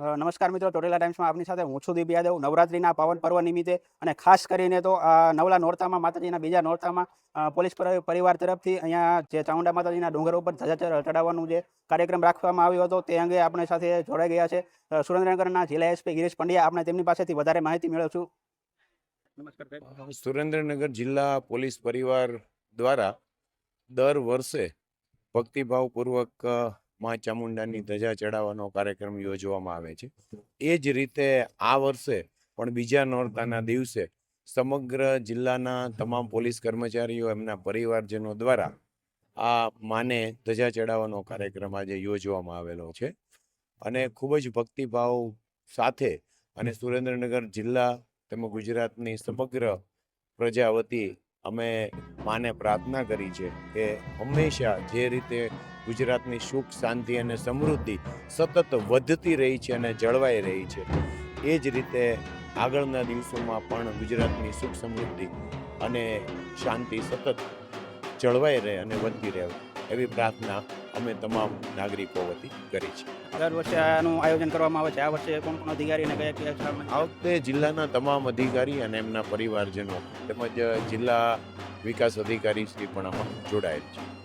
નમસ્કાર મિત્રો ટોટેલા ટાઈમ્સમાં આપની સાથે હું છું દીપ યાદવ નવરાત્રિના પાવન પર્વ નિમિત્તે અને ખાસ કરીને તો નવલા નોરતામાં, માતાજીના બીજા નોરતામાં પોલીસ પરિવાર તરફથી અહીંયા જે ચામુંડા માતાજીના ડુંગર ઉપર ધજા ચડ- ચડાવવાનું જે કાર્યક્રમ રાખવામાં આવ્યો હતો, તે અંગે આપણી સાથે જોડાઈ ગયા છે. સુરેન્દ્રનગરના જિલ્લા એસપી ગિરીશ પંડ્યા, આપણે તેમની પાસેથી વધારે માહિતી મેળવશું. સુરેન્દ્રનગર જિલ્લા પોલીસ પરિવાર દ્વારા દર વર્ષે ભક્તિભાવપૂર્વક મા ચામુંડાની ધજા ચડાવવાનો કાર્યક્રમ યોજવામાં આવે છે. એ જ રીતે આ વર્ષે પણ બીજા નોરતાના દિવસે સમગ્ર જિલ્લાના તમામ પોલીસ કર્મચારીઓ એમના પરિવારજનો દ્વારા આ માને ધજા ચડાવવાનો કાર્યક્રમ આજે યોજવામાં આવેલો છે. અને ખૂબ જ ભક્તિભાવ સાથે અને સુરેન્દ્રનગર જિલ્લા તેમજ ગુજરાતની સમગ્ર પ્રજા વતી અમે માને પ્રાર્થના કરી છે કે હંમેશા જે રીતે ગુજરાતની સુખ શાંતિ અને સમૃદ્ધિ સતત વધતી રહી છે અને જળવાઈ રહી છે. એ જ રીતે આગળના દિવસોમાં પણ ગુજરાતની સુખ સમૃદ્ધિ અને શાંતિ સતત જળવાઈ રહે અને વધતી રહે. એવી પ્રાર્થના અમે તમામ નાગરિકો વતી કરી છે. દર વર્ષે આનું આયોજન કરવામાં આવે છે. આ વર્ષે કોણ કોણ અધિકારી અને કયા કયા આ વખતે જિલ્લાના તમામ અધિકારી અને એમના પરિવારજનો તેમજ જિલ્લા વિકાસ અધિકારી શ્રી પણ આમાં જોડાયેલ છે.